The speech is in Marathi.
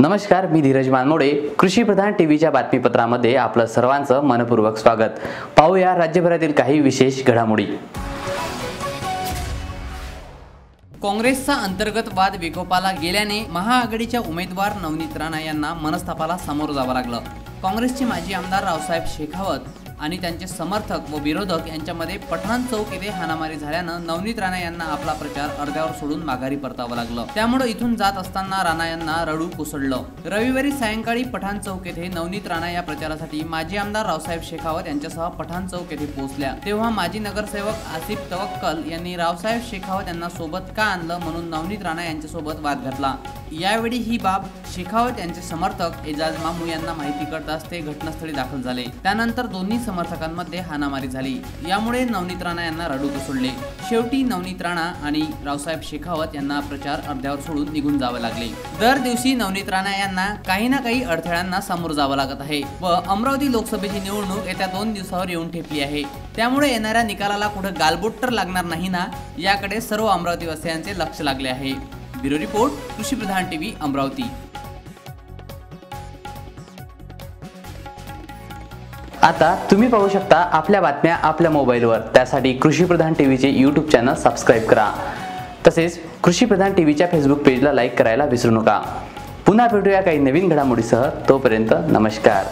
नमस्कार मी धीरज मानमोडे कृषी प्रधान टीव्हीच्या बातमीपत्रामध्ये आपलं सर्वांचं मनपूर्वक स्वागत. पाहूया राज्यभरातील काही विशेष घडामोडी. काँग्रेसचा अंतर्गत वाद विकोपाला गेल्याने महाआघाडीच्या उमेदवार नवनीत राणा यांना मनस्तापाला सामोरं जावं लागलं. काँग्रेसचे माजी आमदार रावसाहेब शेखावत आणि त्यांचे समर्थक व विरोधक यांच्यामध्ये पठाण चौक येथे हाणामारी झाल्यानं नवनीत राणा यांना आपला प्रचार अर्ध्यावर सोडून माघारी परतावं लागलं. त्यामुळे इथून जात असताना राणा यांना रडू कोसळलं. रविवारी सायंकाळी पठाण चौक येथे नवनीत राणा या प्रचारासाठी माजी आमदार रावसाहेब शेखावत यांच्यासह पठाण चौक येथे पोहोचल्या. तेव्हा माजी नगरसेवक आसिफ तवक्कल यांनी रावसाहेब शेखावत यांना सोबत का आणलं म्हणून नवनीत राणा यांच्यासोबत वाद घातला. यावेळी ही बाब शेखावत यांचे समर्थक एजाज मामू यांना माहिती कळताच ते घटनास्थळी दाखल झाले. त्यानंतर दोन्ही समर्थकांमध्ये हाणामारी झाली. यामुळे नवनीत राणा यांना रडू कोसळले शेवटी नवनीत राणा आणि रावसाहेब शेखावत यांना प्रचार अर्ध्यावर सोडून निघून जावे लागले. दर दिवशी नवनीत राणा यांना काही ना काही अडथळ्यांना सामोरं जावं लागत आहे व अमरावती लोकसभेची निवडणूक येत्या दोन दिवसावर येऊन ठेपली आहे. त्यामुळे येणाऱ्या निकालाला कुठं गालबोट तर लागणार नाही ना? याकडे सर्व अमरावतीवासियांचे लक्ष लागले आहे. ब्युरो रिपोर्ट कृषी प्रधान टीव्ही अमरावती. आता तुम्ही पाहू शकता आपल्या बातम्या आपल्या मोबाईलवर. त्यासाठी कृषी प्रधान टीव्हीचे यूट्यूब चॅनल सबस्क्राईब करा. तसेच कृषी प्रधान टीव्हीच्या फेसबुक पेजला लाईक करायला विसरू नका. पुन्हा भेटूया काही नवीन घडामोडीसह. तोपर्यंत नमस्कार.